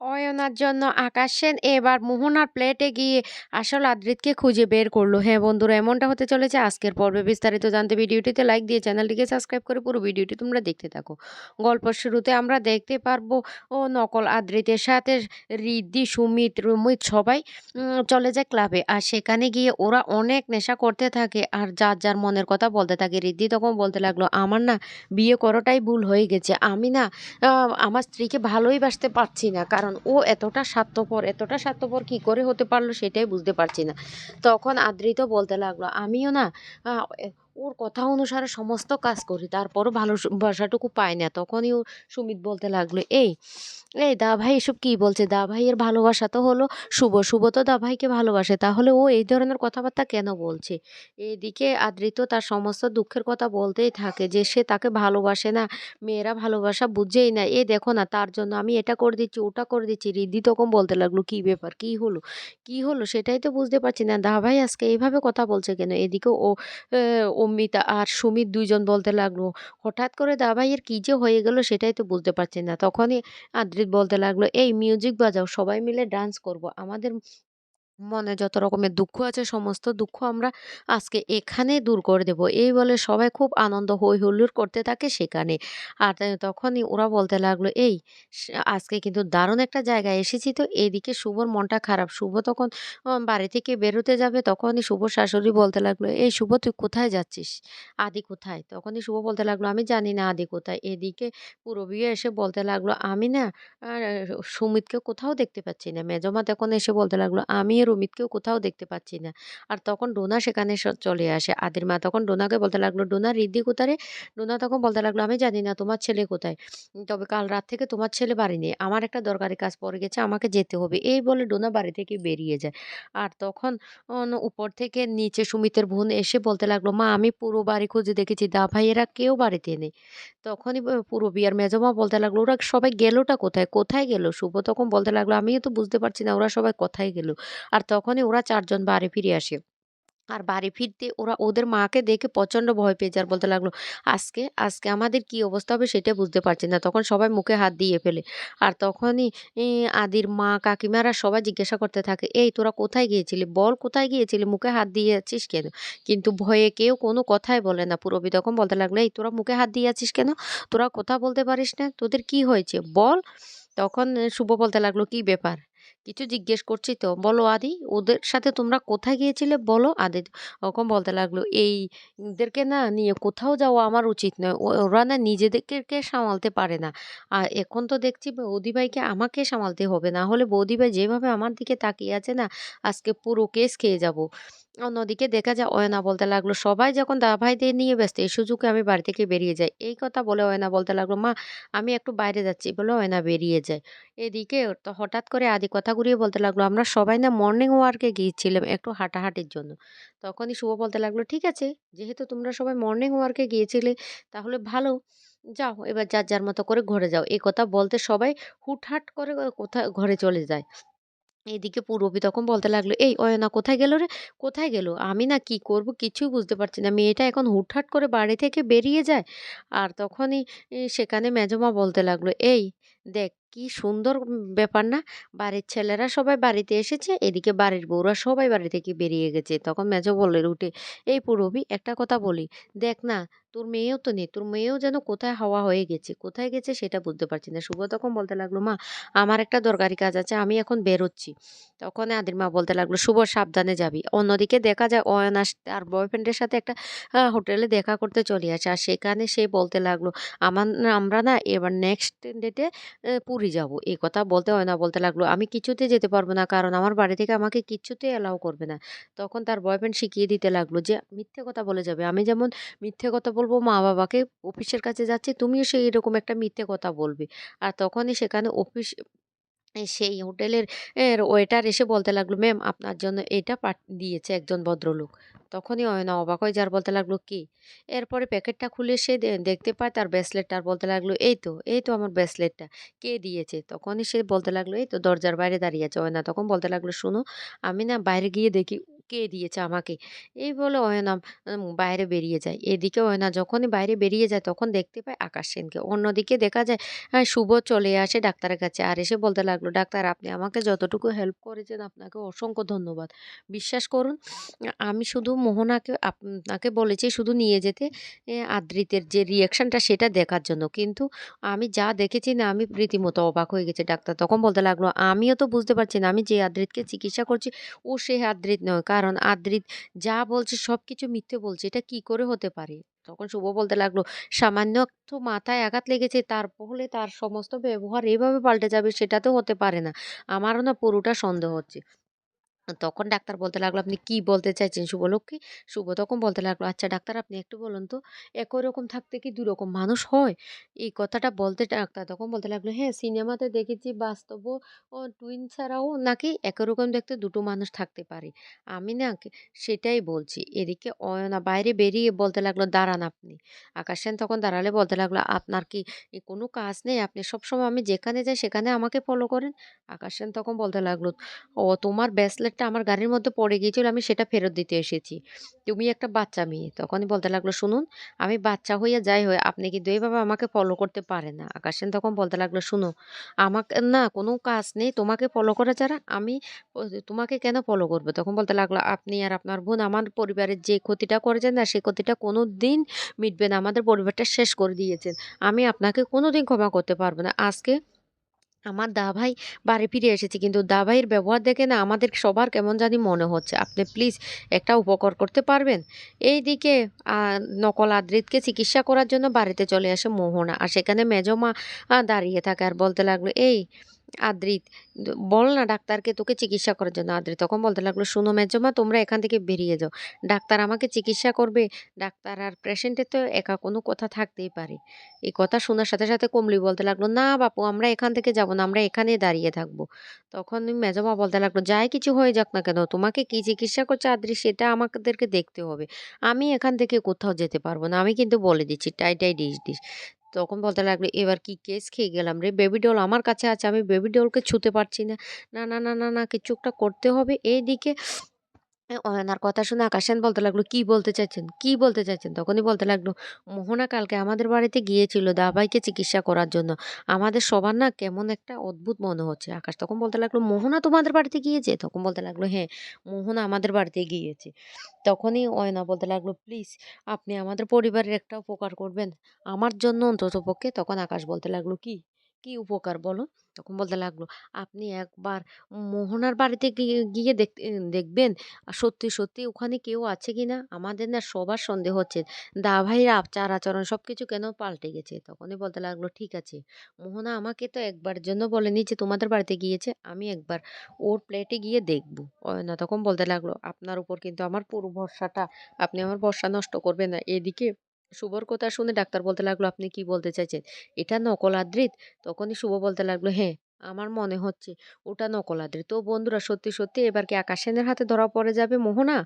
অয়নার জন্য আকাশ সেন এবার মোহনার প্লেটে গিয়ে আসল আদ্রিতকে খুঁজে বের করল। হ্যাঁ বন্ধুরা, এমনটা হতে চলেছে আজকের পর্বে। বিস্তারিত জানতে ভিডিওটিতে লাইক দিয়ে চ্যানেলটিকে সাবস্ক্রাইব করে পুরো ভিডিওটি তোমরা দেখতে থাকো। গল্প শুরুতে আমরা দেখতে পারব, ও নকল আদৃতের সাথে রিদ্ধি সুমিত, রুমিত সবাই চলে যায় ক্লাবে আর সেখানে গিয়ে ওরা অনেক নেশা করতে থাকে আর যার যার মনের কথা বলতে থাকে। রিদ্ধি তখন বলতে লাগল, আমার না বিয়ে করাটাই ভুল হয়ে গেছে। আমি না আমার স্ত্রীকে ভালোই বাসতে পারছি না। কারণ কারণ ও এতটা স্বার্থপর এতটা স্বার্থপর কি করে হতে পারল সেটাই বুঝতে পারছি না। তখন আদৃত বলতে লাগল, আমিও না ওর কথা অনুসারে সমস্ত কাজ করি, তারপরও ভালো ভালোবাসাটুকু পাই না। তখনই ও সুমিত বলতে লাগল, এই এই দা ভাই এসব কী বলছে? দা ভাইয়ের ভালোবাসা তো হলো শুভ শুভ তো দা ভাইকে ভালোবাসে। তাহলে ও এই ধরনের কথাবার্তা কেন বলছে? এদিকে আদৃত তার সমস্ত দুঃখের কথা বলতেই থাকে যে সে তাকে ভালোবাসে না, মেয়েরা ভালোবাসা বুঝেই না। এ দেখো না, তার জন্য আমি এটা করে দিচ্ছি, ওটা করে দিচ্ছি। রিদ্ধি তখন বলতে লাগল, কী ব্যাপার? কী হলো? কী হলো? সেটাই তো বুঝতে পারছি না। দা ভাই আজকে এইভাবে কথা বলছে কেন? এদিকে ও ও অমিতা আর সুমিত দুইজন বলতে লাগল, হঠাৎ করে দাবাইয়ের কী যে হয়ে গেল সেটাই তো বুঝতে পারছি না। তখনই আদ্রিত বলতে লাগল, এই মিউজিক বাজাও, সবাই মিলে ডান্স করব। আমাদের মনে যত রকমের দুঃখ আছে, সমস্ত দুঃখ আমরা আজকে এখানে দূর করে দেব। এই বলে সবাই খুব আনন্দ হই হুল্লোড় করতে থাকে সেখানে। আর তখনই ওরা বলতে লাগল, এই আজকে কিন্তু দারুণ একটা জায়গায় এসেছি তো এদিকে শুভর মনটা খারাপ। শুভ তখন বাড়ি থেকে বেরোতে যাবে। তখনই শুভ শাশুড়ি বলতে লাগল, এই শুভ, তুই কোথায় যাচ্ছিস? আদি কোথায়? তখনই শুভ বলতে লাগল, আমি জানি না আদি কোথায়। এদিকে বিয়ে এসে বলতে লাগল, আমি না সুমিতকে কোথাও দেখতে পাচ্ছি না। মেজমা তখন এসে বলতে লাগল আমি রমিতকেও কোথাও দেখতে পাচ্ছি না। আর তখন ডোনা সেখানে চলে আসে। আদির মা তখন ডোনাকে বলতে লাগল, ডোনা, রিদ্ধি কোথায় ডোনা তখন বলতে লাগল, আমি জানি না, তোমার ছেলে কোথায়? তবে কাল রাত থেকে তোমার ছেলে বাড়ি নেই। আমার একটা দরকারি কাজ পড়ে গেছে, আমাকে যেতে হবে। এই বলে ডোনা বাড়ি থেকে বেরিয়ে যায়। আর তখন উপর থেকে নিচে সুমিতের বোন এসে বলতে লাগল, মা, আমি পুরো বাড়ি খুঁজে দেখেছি। দা ভাইয়েরা কেউ বাড়িতে নেই। তখনই পুরো বিয়ার মেজমা বলতে লাগল, ওরা সবাই গেলোটা কোথায়? কোথায় গেল? শুভ তখন বলতে লাগল, আমিও তো বুঝতে পারছি না, ওরা সবাই কোথায় গেল? আর তখনই ওরা চারজন বাড়ি ফিরে আসে। আর বাড়ি ফিরতে ওরা ওদের মাকে দেখে প্রচণ্ড ভয় পেয়ে যার বলতে লাগল, আজকে আজকে আমাদের কি অবস্থা হবে সেটা বুঝতে পারছি না। তখন সবাই মুখে হাত দিয়ে ফেলে। আর তখনই আদির মা, কাকিমারা সবাই জিজ্ঞাসা করতে থাকে, এই তোরা কোথায় গিয়েছিলি? বল কোথায় গিয়েছিলি? মুখে হাত দিয়ে আছিস কেন? কিন্তু ভয়ে কেউ কোনো কথাই বলে না। পুরবি তখন বলতে লাগল, এই তোরা মুখে হাত দিয়ে আছিস কেন? তোরা কথা বলতে পারিস না? তোদের কি হয়েছে? বল। তখন শুভ বলতে লাগল, কি ব্যাপার? কিছু জিজ্ঞেস করছি তো, বলো আদি, ওদের সাথে তোমরা কোথায় গিয়েছিলে? বলো আদি, ওরকম বলতে লাগল এইদেরকে না নিয়ে কোথাও যাওয়া আমার উচিত নয় ওরা না নিজেদেরকে সামালতে পারে না। আর এখন তো দেখছি বৌদি ভাইকে আমাকে সামালতে হবে, না হলে বৌদি ভাই যেভাবে আমার দিকে তাকিয়ে আছে না, আজকে পুরো কেস খেয়ে যাব। অন্যদিকে দেখা যায় অয়না বলতে লাগল, সবাই যখন দা ভাইদের নিয়ে ব্যস্ত, এই সুযোগে আমি বাড়ি থেকে বেরিয়ে যাই। এই কথা বলে অয়না বলতে লাগল, মা, আমি একটু বাইরে যাচ্ছি। বলে অয়না বেরিয়ে যায়। এদিকে তো হঠাৎ করে আদি কথা ঘুরিয়ে বলতে লাগল, আমরা সবাই না মর্নিং ওয়ার্কে গিয়েছিলাম একটু হাঁটাহাঁটির জন্য। তখনই শুভ বলতে লাগল, ঠিক আছে, যেহেতু তোমরা সবাই মর্নিং ওয়ার্কে গিয়েছিলে, তাহলে ভালো, যাও, এবার যার যার মতো করে ঘরে যাও। এই কথা বলতে সবাই হুটহাট করে কোথায় ঘরে চলে যায়। এদিকে পূরবী তখন বলতে লাগল, এই অয়না কোথায় গেল রে? কোথায় গেল? আমি না কি করব কিছুই বুঝতে পারছি না। মেয়েটা এখন হুটহাট করে বাড়ি থেকে বেরিয়ে যায়। আর তখনই সেখানে মেজমা বলতে লাগল, এই দেখ কি সুন্দর ব্যাপার না? বাড়ির ছেলেরা সবাই বাড়িতে এসেছে, এদিকে বাড়ির বউরা সবাই বাড়ি থেকে বেরিয়ে গেছে। তখন মেজ বললে, উঠে, এই পুরবি একটা কথা বলি। দেখ না, তোর মেয়েও তো নেই, তোর মেয়েও যেন কোথায় হাওয়া হয়ে গেছে, কোথায় গেছে সেটা বুঝতে পারছি না। শুভ তখন বলতে লাগল, মা, আমার একটা দরকারি কাজ আছে, আমি এখন বেরোচ্ছি। তখন আদির মা বলতে লাগল, শুভ, সাবধানে যাবি। অন্যদিকে দেখা যায় অয়না তার বয়ফ্রেন্ডের সাথে একটা হোটেলে দেখা করতে চলে আসে। আর সেখানে সে বলতে লাগল, আমার আমরা না এবার নেক্সট ডেটে যাব। এই কথা বলতে হয় না, বলতে লাগল, আমি কিছুতে যেতে পারব না, কারণ আমার বাড়ি থেকে আমাকে কিছুতে অ্যালাউ করবে না। তখন তার বয়ফ্রেন্ড শিখিয়ে দিতে লাগল যে, মিথ্যে কথা বলে যাবে। আমি যেমন মিথ্যে কথা বলব মা বাবাকে অফিসের কাছে যাচ্ছি, তুমিও সেই এরকম একটা মিথ্যে কথা বলবে। আর তখনই সেখানে অফিস সেই হোটেলের ওয়েটার এসে বলতে লাগল ম্যাম আপনার জন্য এটা দিয়েছে একজন ভদ্রলোক। তখনই অয়না অবাক হয়ে যার বলতে লাগল, কি? এরপরে প্যাকেটটা খুলে সে দেখতে পায় তার ব্রেসলেটটা আর বলতে লাগল, এই তো এই তো আমার ব্রেসলেটটা কে দিয়েছে? তখনই সে বলতে লাগল, এই তো দরজার বাইরে দাঁড়িয়ে আছে। অয়না তখন বলতে লাগল, শুনো, আমি না বাইরে গিয়ে দেখি কে দিয়েছে আমাকে। এই বলে অয়না বাইরে বেরিয়ে যায়। এদিকে অয়না যখনই বাইরে বেরিয়ে যায় তখন দেখতে পায় আকাশ সেনকে। অন্যদিকে দেখা যায় হ্যাঁ শুভ চলে আসে ডাক্তারের কাছে আর এসে বলতে লাগল ডাক্তার আপনি আমাকে যতটুকু হেল্প করেছেন আপনাকে অসংখ্য ধন্যবাদ। বিশ্বাস করুন আমি শুধু মোহনাকে আপনাকে বলেছি শুধু নিয়ে যেতে এ, আদ্রিতের যে রিয়াকশানটা সেটা দেখার জন্য। কিন্তু আমি যা দেখেছি না আমি রীতিমতো অবাক হয়ে গেছে ডাক্তার। তখন বলতে লাগল আমিও তো বুঝতে পারছি না আমি যে আদ্রিতকে চিকিৎসা করছি ও সে আদ্রিত নয়। কারণ আদ্রিত যা বলছে সব কিছু মিথ্যে বলছে। এটা কি করে হতে পারে? তখন শুভ বলতে লাগল, সামান্য তো মাথায় আঘাত লেগেছে, তার ফলে তার সমস্ত ব্যবহার এভাবে পাল্টে যাবে, সেটা তো হতে পারে না। আমারও না পুরোটা সন্দেহ হচ্ছে। তখন ডাক্তার বলতে লাগল, "আপনি কি বলতে চাইছেন শুভলক্ষ্মী?" শুভ তখন বলতে লাগল, "আচ্ছা ডাক্তার আপনি একটু বলুন তো, একই রকম থাকতে কি ২ রকম মানুষ হয়?" এই কথাটা বলতে ডাক্তার তখন বলতে লাগল, "হ্যাঁ, সিনেমাতে দেখেছি বাস্তব ও টুইন ছাড়াও নাকি একই রকম দেখতে দুটো মানুষ থাকতে পারে। আমি না সেটাই বলছি।" এদিকে অয়না বাইরে বেরিয়ে বলতে লাগল, "দাঁড়ান আপনি।" আকাশ সেন তখন দাঁড়ালে বলতে লাগল, "আপনার কি কোনো কাজ নেই? আপনি সবসময় আমি যেখানে যাই সেখানে আমাকে ফলো করেন?" আকাশ সেন তখন বলতে লাগল ও তোমার ব্রেসলেটটা আমার গাড়ির মধ্যে পড়ে গিয়েছিল আমি সেটা ফেরত দিতে এসেছি। তুমি একটা বাচ্চা মেয়ে। তখনই বলতে লাগল, "শুনুন, আমি বাচ্চা হইয়া যাই হই, আপনি কিন্তু এভাবে আমাকে ফলো করতে পারে না।" আকাশ সেন তখন বলতে লাগল, "শুনো, আমাকে না কোনো কাজ নেই তোমাকে ফলো করা ছাড়া। আমি তোমাকে কেন ফলো করব?" তখন বলতে লাগল, "আপনি আর আপনার বোন আমার পরিবারের যে ক্ষতিটা করেছেন না, সেই ক্ষতিটা কোনো দিন মিটবে না। আমাদের পরিবারটা শেষ করে দিয়েছেন। আমি আপনাকে কোনো দিন ক্ষমা করতে পারব না। আজকে আমার দা ভাই বাড়ি ফিরে এসেছে। কিন্তু দা ভাইয়ের ব্যবহার দেখে না আমাদের সবার কেমন জানি মনে হচ্ছে। আপনি প্লিজ একটা উপকার করতে পারবেন? এই দিকে নকল আদ্রিতকে চিকিৎসা করার জন্য বাড়িতে চলে আসে মোহনা। আর সেখানে মেজমা দাঁড়িয়ে থাকে আর বলতে লাগল, "এই আদ্রিত বল না ডাক্তারকে তোকে চিকিৎসা করার জন্য।" আদ্রিত তখন বলতে লাগল, শুনো মেজমা তোমরা এখান থেকে বেরিয়ে যাও। ডাক্তার আমাকে চিকিৎসা করবে। ডাক্তার আর পেশেন্টের তো একা কোনো কথা থাকতেই পারে।" এই কথা শোনার সাথে, সাথে কমলি বলতে লাগল, "না বাপু আমরা এখান থেকে যাব না। আমরা এখানে দাঁড়িয়ে থাকব।" তখন মেজমা বলতে লাগল, "যাই কিছু হয়ে যাক না কেন, তোমাকে কি চিকিৎসা করছে আদ্রি সেটা আমাদেরকে দেখতে হবে। আমি এখান থেকে কোথাও যেতে পারব না। আমি কিন্তু বলে দিচ্ছি টাই, টাই, ডিস, ডিস।" তখন বলতে লাগল, "এবার কি কেস খেয়ে গেলাম রে! বেবি ডল আমার কাছে আছে। আমি বেবি ডলকে ছুঁতে পারছি না। না, না, না, না, না কিছু একটা করতে হবে।" এইদিকে অয়নার কথা শুনে আকাশ সেন বলতে লাগল, "কি বলতে চাইছেন? কি বলতে চাইছেন?" তখনই বলতে লাগল, "মোহনা কালকে আমাদের বাড়িতে গিয়েছিল দাবাইকে চিকিৎসা করার জন্য। আমাদের সবার না কেমন একটা অদ্ভুত মনে হচ্ছে।" আকাশ তখন বলতে লাগল, "মোহনা তোমাদের বাড়িতে গিয়েছে?" তখন বলতে লাগল, "হ্যাঁ, মোহনা আমাদের বাড়িতে গিয়েছে।" তখনই অয়না বলতে লাগল, "প্লিজ আপনি আমাদের পরিবারের একটা উপকার করবেন। আমার জন্য অন্ততপক্ষে।" তখন আকাশ বলতে লাগল, "কি? কি উপকার বলো?" তখন বলতে লাগল, "আপনি একবার মোহনার বাড়িতে গিয়ে গিয়ে দেখ দেখবেন আ সত্যি, সত্যি ওখানে কেউ আছে কি না আমাদের না সবার সন্দেহ হচ্ছে। দা দাভাইয়ের আচার-আচরণ সব কিছু কেন পাল্টে গেছে। তখনই বলতে লাগল, "ঠিক আছে। মোহনা আমাকে তো একবার জন্য বলেনি যে তোমাদের বাড়িতে গিয়েছে। আমি একবার ওর প্লেটে গিয়ে দেখব।" অয়না তখন বলতে লাগল, "আপনার উপর কিন্তু আমার পুরো ভরসাটা। আপনি আমার ভরসা নষ্ট করবেন না।" এদিকে শুভর কথা শুনে ডাক্তার বলতে লাগল, "আপনি কি বলতে চাইছেন? এটা নকল আদ্রিত?" তখনই শুভ বলতে লাগল, "হ্যাঁ, আমার মনে হচ্ছে ওটা নকল আদ্রিত।" তো বন্ধুরা সত্যি, সত্যি এবার কি আকাশেনের হাতে ধরা পড়ে যাবে মোহনা?